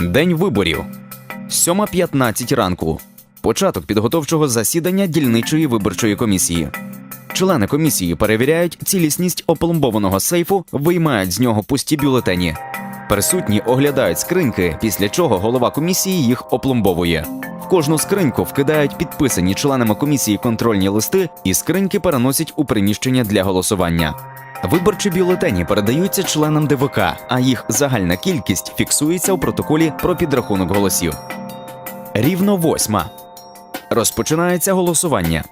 День виборів. 7.15 ранку. Початок підготовчого засідання дільничої виборчої комісії. Члени комісії перевіряють цілісність опломбованого сейфу, виймають з нього пусті бюлетені. Присутні оглядають скриньки, після чого голова комісії їх опломбовує. В кожну скриньку вкидають підписані членами комісії контрольні листи, і скриньки переносять у приміщення для голосування. Виборчі бюлетені передаються членам ДВК, а їх загальна кількість фіксується у протоколі про підрахунок голосів. Рівно восьма. Розпочинається голосування.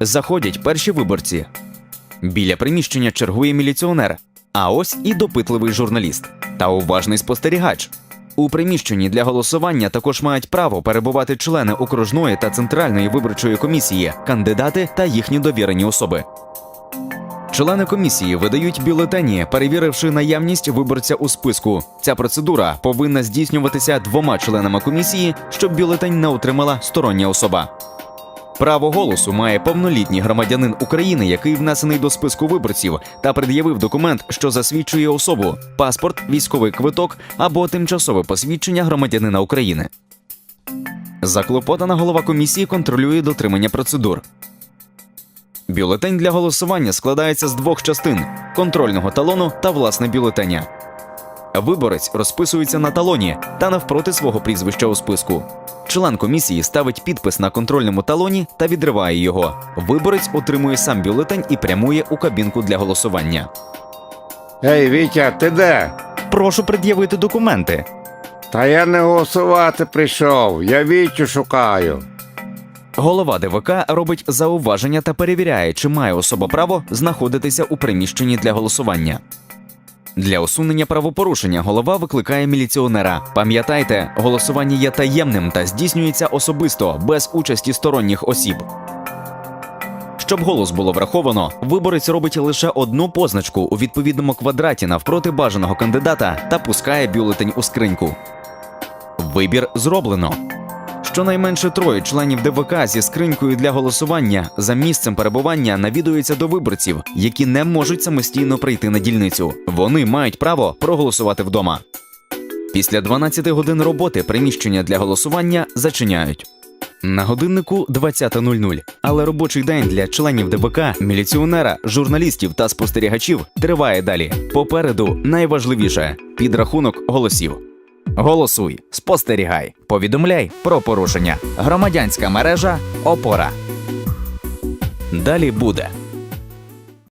Заходять перші виборці. Біля приміщення чергує міліціонер, а ось і допитливий журналіст та уважний спостерігач. У приміщенні для голосування також мають право перебувати члени окружної та центральної виборчої комісії, кандидати та їхні довірені особи. Члени комісії видають бюлетені, перевіривши наявність виборця у списку. Ця процедура повинна здійснюватися двома членами комісії, щоб бюлетень не отримала стороння особа. Право голосу має повнолітній громадянин України, який внесений до списку виборців та пред'явив документ, що засвідчує особу, паспорт, військовий квиток або тимчасове посвідчення громадянина України. Заклопотана голова комісії контролює дотримання процедур. Бюлетень для голосування складається з двох частин: контрольного талону та власне бюлетеня. Виборець розписується на талоні та навпроти свого прізвища у списку. Член комісії ставить підпис на контрольному талоні та відриває його. Виборець отримує сам бюлетень і прямує у кабінку для голосування. Ей, Вітя, ти де? Прошу пред'явити документи. Та я не голосувати прийшов, я Вітю шукаю. Голова ДВК робить зауваження та перевіряє, чи має особа право знаходитися у приміщенні для голосування. Для усунення правопорушення голова викликає міліціонера. Пам'ятайте, голосування є таємним та здійснюється особисто без участі сторонніх осіб. Щоб голос було враховано, виборець робить лише одну позначку у відповідному квадраті навпроти бажаного кандидата та пускає бюлетень у скриньку. Вибір зроблено. Щонайменше троє членів ДВК зі скринькою для голосування за місцем перебування навідуються до виборців, які не можуть самостійно прийти на дільницю. Вони мають право проголосувати вдома. Після 12 годин роботи приміщення для голосування зачиняють. На годиннику 20.00, але робочий день для членів ДВК, міліціонера, журналістів та спостерігачів триває далі. Попереду найважливіше підрахунок голосів. Голосуй, спостерігай, повідомляй про порушення. Громадянська мережа Опора. Далі буде.